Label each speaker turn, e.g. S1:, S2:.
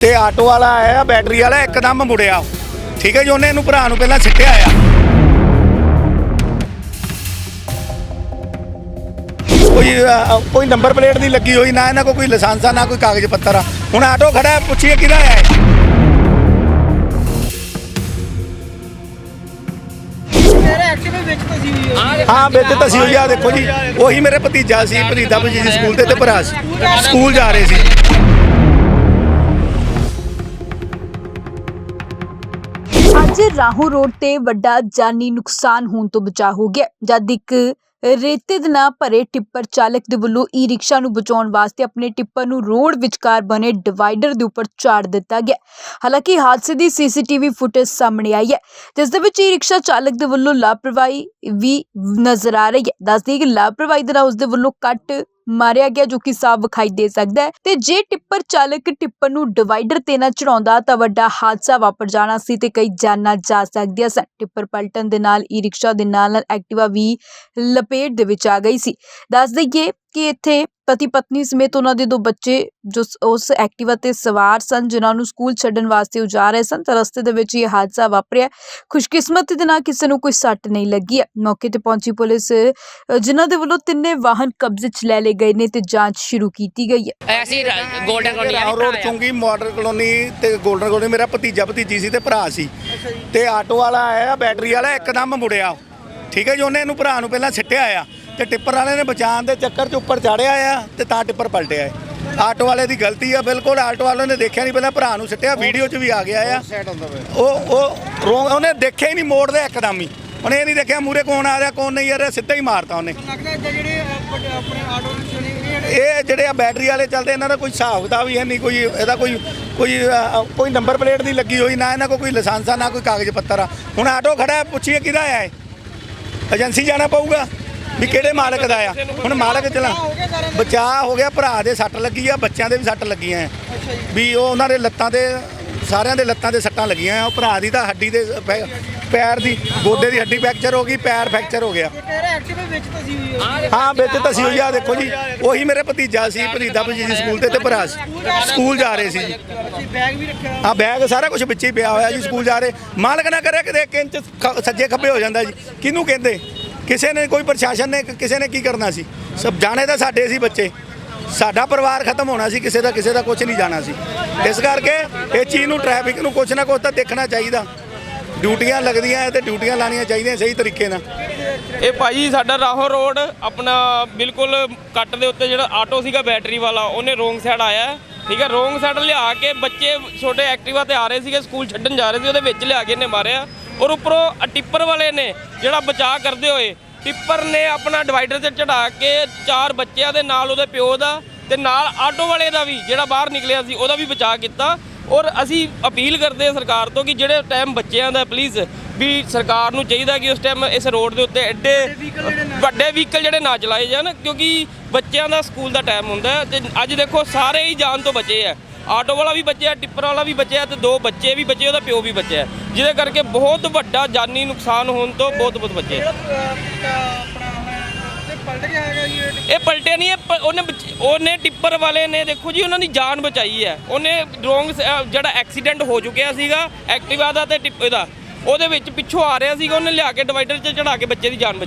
S1: ਤੇ ਆਟੋ ਵਾਲਾ ਆਇਆ ਬੈਟਰੀ ਵਾਲਾ ਇੱਕਦਮ ਮੁੜਿਆ। ਠੀਕ ਹੈ ਜੀ ਉਹਨੇ ਇਹਨੂੰ ਭਰਾ ਨੂੰ ਪਹਿਲਾਂ ਸਿੱਟਿਆ ਆ। ਕੋਈ ਅ, ਕੋਈ ਨੰਬਰ ਪਲੇਟ ਨਹੀਂ ਲੱਗੀ ਹੋਈ ਨਾ ਇਹਨਾਂ ਕੋਲ ਕੋਈ ਲਾਇਸੈਂਸ ਆ ਨਾ ਕੋਈ ਕਾਗਜ਼ ਪੱਤਰ ਆ। ਹੁਣ ਆਟੋ ਖੜਾ ਹੈ, ਪੁੱਛੀਏ ਕਿਹਦਾ ਹੈ ਇਹ?
S2: ਮੇਰੇ ਐਕਟਿਵ ਵਿੱਚ ਤਸੀ ਹੋਈ ਹੈ
S1: ਵਿੱਚ ਤਸੀ ਹੋਈ ਆ ਦੇਖੋ ਜੀ। ਉਹੀ ਮੇਰੇ ਭਤੀਜਾ ਸੀ ਭਤੀਜਾ ਭਤੀਜੀ ਸਕੂਲ ਤੇ ਤੇ ਭਰਾ ਸੀ। ਸਕੂਲ ਜਾ ਰਹੇ ਸੀ।
S3: ਅੱਜ ਰਾਹੋਂ ਰੋਡ ਤੇ ਵੱਡਾ ਜਾਨੀ ਨੁਕਸਾਨ ਹੋਣ ਤੋਂ ਬਚਾ ਹੋ ਗਿਆ। ਜਦ ਇੱਕ ਰੇਤੇ ਦੇ ਨਾਲ ਭਰੇ ਟਿੱਪਰ ਚਾਲਕ ਦੇ ਵੱਲੋਂ ਈ ਰਿਕਸ਼ਾ ਨੂੰ ਬਚਾਉਣ ਵਾਸਤੇ ਆਪਣੇ ਟਿੱਪਰ ਨੂੰ ਰੋਡ ਵਿਚਕਾਰ ਬਣੇ ਡਿਵਾਈਡਰ ਦੇ ਉੱਪਰ ਚਾੜ ਦਿੱਤਾ ਗਿਆ। ਹਾਲਾਂਕਿ ਹਾਦਸੇ ਦੀ ਸੀਸੀਟੀਵੀ ਫੁਟੇਜ ਸਾਹਮਣੇ ਆਈ ਹੈ, ਜਿਸ ਦੇ ਵਿੱਚ ਈ ਰਿਕਸ਼ਾ ਚਾਲਕ ਦੇ ਵੱਲੋਂ ਲਾਪਰਵਾਹੀ ਵੀ ਨਜ਼ਰ ਆ ਰਹੀ ਹੈ। ਦੱਸਦੀ ਕਿ ਲਾਪਰਵਾਹੀ ਦੇ ਨਾਲ ਉਸ ਦੇ ਵੱਲੋਂ ਕੱਟ ਮਾਰਿਆ ਗਿਆ ਜੋ ਕਿ ਸਾਫ਼ ਵਿਖਾਈ ਦੇ ਸਕਦਾ ਹੈ। ਤੇ ਜੇ ਟਿੱਪਰ ਚਾਲਕ ਟਿੱਪਰ ਨੂੰ ਡਿਵਾਈਡਰ ਤੇ ਨਾ ਚੜਾਉਂਦਾ ਤਾਂ ਵੱਡਾ ਹਾਦਸਾ ਵਾਪਰ ਜਾਣਾ ਸੀ ਤੇ ਕਈ ਜਾਨਾਂ ਜਾ ਸਕਦੀਆਂ ਸਨ। ਟਿੱਪਰ ਪਲਟਣ ਦੇ ਨਾਲ ਈ ਰਿਕਸ਼ਾ ਦੇ ਨਾਲ ਨਾਲ ਐਕਟਿਵਾ ਵੀ ਲਪੇਟ ਦੇ ਵਿੱਚ ਆ ਗਈ ਸੀ। ਦੱਸ ਦਈਏ ਕਿ ਇੱਥੇ ਪਤੀ ਪਤਨੀ ਸਮੇਤ ਉਹਨਾਂ ਦੇ ਦੋ ਬੱਚੇ ਜੋ ਉਸ ਐਕਟਿਵਾ ਤੇ ਸਵਾਰ ਸਨ ਜਿਨ੍ਹਾਂ ਨੂੰ ਸਕੂਲ ਛੱਡਣ ਵਾਸਤੇ ਉਹ ਜਾ ਰਹੇ ਸਨ ਤਾਂ ਰਸਤੇ ਦੇ ਵਿੱਚ ਇਹ ਹਾਦਸਾ ਵਾਪਰਿਆ। ਖੁਸ਼ਕਿਸਮਤੀ ਦੇ ਨਾਲ ਕਿਸੇ ਨੂੰ ਕੋਈ ਸੱਟ ਨਹੀਂ ਲੱਗੀ। ਹੈ ਮੌਕੇ ਤੇ ਪਹੁੰਚੀ ਪੁਲਿਸ ਜਿਨ੍ਹਾਂ ਦੇ ਵੱਲੋਂ ਤਿੰਨੇ ਵਾਹਨ ਕਬਜ਼ੇ 'ਚ ਲੈ ਲਏ ਗਏ ਨੇ ਤੇ ਜਾਂਚ ਸ਼ੁਰੂ ਕੀਤੀ ਗਈ ਹੈ।
S4: ਅਸੀਂ ਗੋਲਡਨ ਕਲੋਨੀ
S1: ਰੋਡ ਚੁੰਗੀ ਮਾਡਲ ਕਲੋਨੀ ਤੇ 골ਡਨ ਕਲੋਨੀ ਮੇਰਾ ਭਤੀਜਾ ਭਤੀਜੀ ਸੀ ਤੇ ਭਰਾ ਸੀ। ਤੇ ਆਟੋ ਵਾਲਾ ਆਇਆ ਬੈਟਰੀ ਵਾਲਾ ਇੱਕਦਮ ਮੁੜਿਆ। ਠੀਕ ਹੈ ਜੀ ਉਹਨੇ ਇਹਨੂੰ ਭਰਾ ਨੂੰ ਪਹਿਲਾਂ ਸਿੱਟਿਆ ਆ। ਤੇ ਟਿੱਪਰ ਵਾਲੇ ਨੇ ਬਚਾਉਣ ਦੇ ਚੱਕਰ 'ਚ ਉੱਪਰ ਚੜਿਆ ਆ ਤੇ ਤਾਂ ਟਿੱਪਰ ਪਲਟਿਆ ਹੈ ਆਟੋ ਵਾਲੇ ਦੀ ਗਲਤੀ ਆ ਬਿਲਕੁਲ ਆਟੋ ਵਾਲੇ ਨੇ ਦੇਖਿਆ ਨਹੀਂ ਪਹਿਲਾਂ ਭਰਾ ਨੂੰ ਸਿੱਟਿਆ ਵੀਡੀਓ 'ਚ ਵੀ ਆ ਗਿਆ ਆ। ਉਹ ਉਹ ਉਹਨੇ ਦੇਖਿਆ ਹੀ ਨਹੀਂ ਮੋੜ ਦੇ ਇੱਕਦਮ ਹੀ। ਉਹਨੇ ਇਹ ਨਹੀਂ ਦੇਖਿਆ ਮੂਰੇ ਕੌਣ ਆ ਰਿਹਾ ਕੌਣ ਨਹੀਂ ਆ ਰਿਹਾ ਸਿੱਧਾ ਹੀ ਮਾਰਤਾ ਉਹਨੇ।
S2: ਇਹ ਜਿਹੜੇ
S1: ਆ ਬੈਟਰੀ ਵਾਲੇ ਚੱਲਦੇ ਇਹਨਾਂ ਦਾ ਕੋਈ ਹਿਸਾਬ ਕਿਤਾਬ ਹੀ ਹੈ ਨਹੀਂ ਕੋਈ ਇਹਦਾ ਕੋਈ ਕੋਈ ਕੋਈ ਨੰਬਰ ਪਲੇਟ ਨਹੀਂ ਲੱਗੀ ਹੋਈ ਨਾ ਇਹਨਾਂ ਕੋਲ ਕੋਈ ਲਾਇਸੈਂਸ ਆ ਨਾ ਕੋਈ ਕਾਗਜ਼ ਪੱਤਰ ਆ। ਹੁਣ ਆਟੋ ਖੜਾ ਪੁੱਛੀਏ ਕਿਹਦਾ ਇਹ? ਏਜੰਸੀ ਜਾਣਾ ਪਊਗਾ? ਵੀ ਕਿਹੜੇ ਮਾਲਕ ਦਾ ਆ? ਹੁਣ ਮਾਲਕ ਚਲਾ
S2: ਦਾ।
S1: ਬਚਾਅ ਹੋ ਗਿਆ ਭਰਾ ਦੇ ਸੱਟ ਲੱਗੀ ਆ ਬੱਚਿਆਂ ਦੇ ਵੀ ਸੱਟ ਲੱਗੀਆਂ ਵੀ ਉਹ ਉਹਨਾਂ ਦੇ ਲੱਤਾਂ ਤੇ ਸਾਰਿਆਂ ਦੇ ਲੱਤਾਂ ਤੇ ਸੱਟਾਂ ਲੱਗੀਆਂ ਆ। ਉਹ ਭਰਾ ਦੀ ਤਾਂ ਹੱਡੀ ਦੇ ਪੈਰ ਦੀ ਗੋਡੇ ਦੀ ਹੱਡੀ ਫ੍ਰੈਕਚਰ ਹੋ ਗਈ ਪੈਰ ਫ੍ਰੈਕਚਰ ਹੋ ਗਿਆ।
S2: ਹੈ
S1: ਵਿੱਚ ਤਸੀ ਹੋਈ ਆ ਦੇਖੋ ਜੀ। ਉਹੀ ਮੇਰੇ ਭਤੀਜਾ ਸੀ ਭਤੀਜਾ ਭਤੀਜੀ ਸਕੂਲ ਤੇ ਤੇ ਭਰਾ ਸੀ। ਸਕੂਲ ਜਾ ਰਹੇ ਸੀ।
S2: ਬੈਗ ਵੀ ਰੱਖਿਆ
S1: ਆ ਬੈਗ ਸਾਰਾ ਕੁਝ ਵਿੱਚ ਹੀ ਪਿਆ ਹੋਇਆ ਜੀ ਸਕੂਲ ਜਾ ਰਹੇ। ਮਾਲਕ ਨਾ ਕਰੇ ਕਿਤੇ ਇੱਕ ਇੰਚ ਖ- ਸੱਜੇ ਖੱਬੇ ਹੋ ਜਾਂਦਾ ਜੀ। ਕਿਹਨੂੰ ਕਹਿੰਦੇ? ਕਿਸੇ ਨੇ ਕੋਈ ਪ੍ਰਸ਼ਾਸਨ ਨੇ ਕਿਸੇ ਨੇ ਕੀ ਕਰਨਾ ਸੀ? ਸਭ ਜਾਣੇ ਤਾਂ ਸਾਡੇ ਸੀ ਬੱਚੇ। ਸਾਡਾ ਪਰਿਵਾਰ ਖਤਮ ਹੋਣਾ ਸੀ, ਕਿਸੇ ਦਾ ਕਿਸੇ ਦਾ ਕੁਝ ਨਹੀਂ ਜਾਣਾ ਸੀ। ਇਸ ਕਰਕੇ ਇਹ ਚੀਜ਼ ਨੂੰ ਟ੍ਰੈਫਿਕ ਨੂੰ ਕੁਝ ਨਾ ਕੁਝ ਤਾਂ ਦੇਖਣਾ ਚਾਹੀਦਾ। ਡਿਊਟੀਆਂ ਲੱਗਦੀਆਂ ਹੈ ਤੇ ਡਿਊਟੀਆਂ ਲਾਣੀਆਂ ਚਾਹੀਦੀਆਂ ਸਹੀ ਤਰੀਕੇ ਨਾਲ।
S5: ਇਹ ਭਾਜੀ ਸਾਡਾ ਰਾਹੋਂ ਰੋਡ ਆਪਣਾ ਬਿਲਕੁਲ ਕੱਟ ਦੇ ਉੱਤੇ ਜਿਹੜਾ ਆਟੋ ਸੀਗਾ ਬੈਟਰੀ ਵਾਲਾ, ਉਹਨੇ ਰੋਂਗ ਸਾਈਡ ਆਇਆ। ਠੀਕ ਹੈ ਰੋਂਗ ਸਾਈਡ ਲਿਆ ਕੇ ਬੱਚੇ ਛੋਟੇ ਐਕਟਿਵਾ ਤੇ ਆ ਰਹੇ ਸੀਗੇ, ਸਕੂਲ ਛੱਡਣ ਜਾ ਰਹੇ ਸੀ, ਉਹਦੇ ਵਿੱਚ ਲਿਆ ਕੇ ਇਹਨੇ ਮਾਰਿਆ। ਔਰ ਉੱਪਰੋਂ ਟਿੱਪਰ ਵਾਲੇ ਨੇ ਜਿਹੜਾ ਬਚਾਅ ਕਰਦੇ ਹੋਏ ਟਿੱਪਰ ਨੇ ਆਪਣਾ ਡਿਵਾਈਡਰ ਤੇ ਚੜਾ ਕੇ ਚਾਰ ਬੱਚਿਆਂ ਦੇ ਨਾਲ ਉਹਦੇ ਪਿਓ ਦਾ ਤੇ ਨਾਲ ਆਟੋ ਵਾਲੇ ਦਾ ਵੀ ਜਿਹੜਾ ਬਾਹਰ ਨਿਕਲਿਆ ਸੀ ਉਹਦਾ ਵੀ ਬਚਾਅ ਕੀਤਾ। ਔਰ ਅਸੀਂ ਅਪੀਲ ਕਰਦੇ ਹਾਂ ਸਰਕਾਰ ਤੋਂ ਕਿ ਜਿਹੜੇ ਟਾਈਮ ਬੱਚਿਆਂ ਦਾ ਪਲੀਜ਼ ਵੀ ਸਰਕਾਰ ਨੂੰ ਚਾਹੀਦਾ ਕਿ ਉਸ ਟਾਈਮ ਇਸ ਰੋਡ ਦੇ ਉੱਤੇ ਐਡੇ ਵੱਡੇ ਵਹੀਕਲ ਜਿਹੜੇ ਨਾ ਚਲਾਏ ਜਾਣ ਕਿਉਂਕਿ ਬੱਚਿਆਂ ਦਾ ਸਕੂਲ ਦਾ ਟਾਈਮ ਹੁੰਦਾ ਤੇ ਅੱਜ ਦੇਖੋ ਸਾਰੇ ਹੀ ਜਾਨ ਤੋਂ ਬਚੇ ਆ। ਆਟੋ ਵਾਲਾ ਵੀ ਬਚਿਆ ਟਿੱਪਰ ਵਾਲਾ ਵੀ ਬਚਿਆ ਤੇ ਦੋ ਬੱਚੇ ਵੀ ਬਚੇ ਉਹਦਾ ਪਿਓ ਵੀ ਬਚਿਆ। ਜਿਹਦੇ ਕਰਕੇ ਬਹੁਤ ਵੱਡਾ ਜਾਨੀ ਨੁਕਸਾਨ ਹੋਣ ਤੋਂ ਬਹੁਤ ਬਹੁਤ ਬਚੇ।
S2: ਇਹ
S5: ਪਲਟਿਆ ਨਹੀਂ ਇਹ ਉਹਨੇ ਉਹਨੇ ਟਿੱਪਰ ਵਾਲੇ ਨੇ ਦੇਖੋ ਜੀ ਉਹਨਾਂ ਦੀ ਜਾਨ ਬਚਾਈ ਹੈ। ਉਹਨੇ ਰੋਂਗ ਜਿਹੜਾ ਐਕਸੀਡੈਂਟ ਹੋ ਚੁੱਕਿਆ ਸੀਗਾ ਐਕਟਿਵਾ ਦਾ ਤੇ ਟਿੱਪੇ ਦਾ ਉਹਦੇ ਵਿੱਚ ਪਿੱਛੋਂ ਆ ਰਿਹਾ ਸੀਗਾ ਉਹਨੇ ਲਿਆ ਕੇ ਡਿਵਾਈਡਰ 'ਚ ਚੜਾ ਕੇ ਬੱਚੇ ਦੀ ਜਾਨ